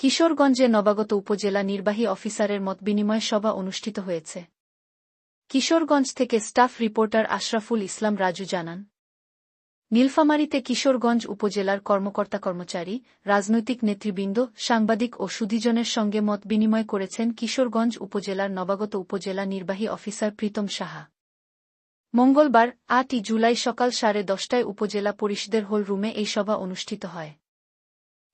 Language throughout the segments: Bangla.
কিশোরগঞ্জে নবাগত উপজেলা নির্বাহী অফিসারের মতবিনিময় সভা অনুষ্ঠিত হয়েছে। কিশোরগঞ্জ থেকে স্টাফ রিপোর্টার আশরাফুল ইসলাম রাজু জানান, নীলফামারীতে কিশোরগঞ্জ উপজেলার কর্মকর্তা কর্মচারী, রাজনৈতিক নেতৃবৃন্দ, সাংবাদিক ও সুধীজনের সঙ্গে মত বিনিময় করেছেন কিশোরগঞ্জ উপজেলার নবাগত উপজেলা নির্বাহী অফিসার প্রীতম সাহা। মঙ্গলবার, আটই জুলাই সকাল সাড়ে দশটায় উপজেলা পরিষদের হল রুমে এই সভা অনুষ্ঠিত হয়।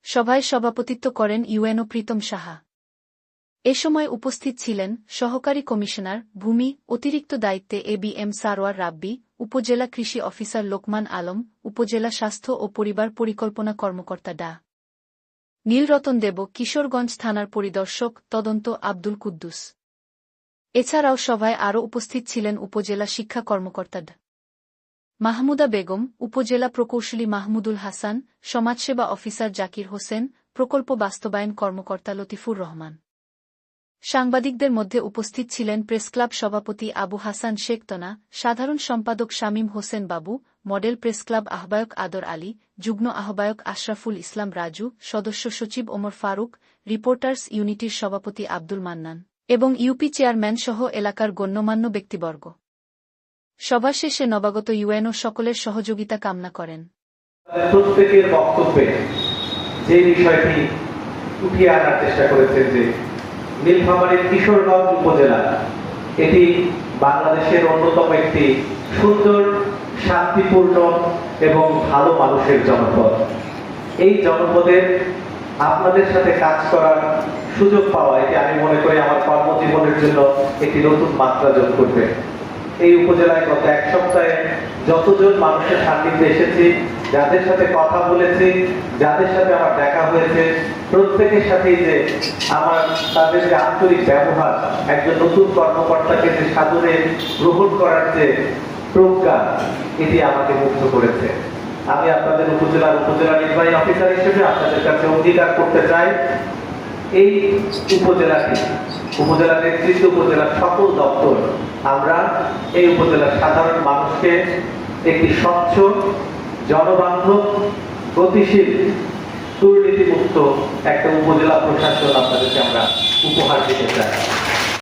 সভায় সভাপতিত্ব করেন ইউএনও প্রীতম সাহা। এ সময় উপস্থিত ছিলেন সহকারী কমিশনার ভূমি, অতিরিক্ত দায়িত্বে A B M Sarwar Rabbi, উপজেলা কৃষি অফিসার লোকমান আলম, উপজেলা স্বাস্থ্য ও পরিবার পরিকল্পনা কর্মকর্তা ডা। নীলরতন দেব, কিশোরগঞ্জ থানার পরিদর্শক, তদন্ত আব্দুল কুদ্দুস। এছাড়াও সভায় আরও উপস্থিত ছিলেন উপজেলা শিক্ষা কর্মকর্তা ডা। মাহমুদা বেগম, উপজেলা প্রকৌশলী মাহমুদুল হাসান, সমাজসেবা অফিসার জাকির হোসেন, প্রকল্প বাস্তবায়ন কর্মকর্তা লতিফুর রহমান। সাংবাদিকদের মধ্যে উপস্থিত ছিলেন প্রেসক্লাব সভাপতি আবু হাসান শেখ তনা, সাধারণ সম্পাদক শামীম হোসেন বাবু, মডেল প্রেসক্লাব আহ্বায়ক আদর আলী, যুগ্ম আহ্বায়ক আশরাফুল ইসলাম রাজু, সদস্য সচিব ওমর ফারুক, রিপোর্টার্স ইউনিটির সভাপতি আব্দুল মান্নান এবং ইউপি চেয়ারম্যান সহ এলাকার গণ্যমান্য ব্যক্তিবর্গ। সভা শেষে নবাগত ইউএনও সকলের সহযোগিতা কামনা করেন। প্রত্যেকের বক্তব্যে যে বিষয়টি উঠিয়ে আনার চেষ্টা করেছেন যে নীলফামারীর কিশোরগঞ্জ উপজেলা, এটি বাংলাদেশের অন্যতম একটি সুন্দর, শান্তিপূর্ণ এবং ভালো মানুষের জনপদ। এই জনপদের আপনাদের সাথে কাজ করার সুযোগ পাওয়া, এটি আমি মনে করি আমার কর্মজীবনের জন্য একটি নতুন মাত্রা যোগ করবে। এই উপজেলায় গত এক সপ্তাহে যতজন মানুষের সান্নিধ্যে এসেছি, যাদের সাথে কথা বলেছি, যাদের সাথে আমার দেখা হয়েছে, প্রত্যেকের সাথেই যে আমার তাদের যে আন্তরিক ব্যবহার, একজন নতুন কর্মকর্তাকে যে সাদরে গ্রহণ করার যে প্রজ্ঞা, এটি আমাকে মুগ্ধ করেছে। আমি আপনাদের উপজেলার উপজেলা নির্বাহী অফিসার হিসেবে আপনাদের কাছে অঙ্গীকার করতে চাই, এই উপজেলাটি। উপজেলা নেতৃত্ব উপজেলার সকল দপ্তর, আমরা এই উপজেলার সাধারণ মানুষকে একটি স্বচ্ছ, জনবান্ধব, গতিশীল, দুর্নীতিমুক্ত একটা উপজেলা প্রশাসন আপনাদেরকে আমরা উপহার দিতে চাই।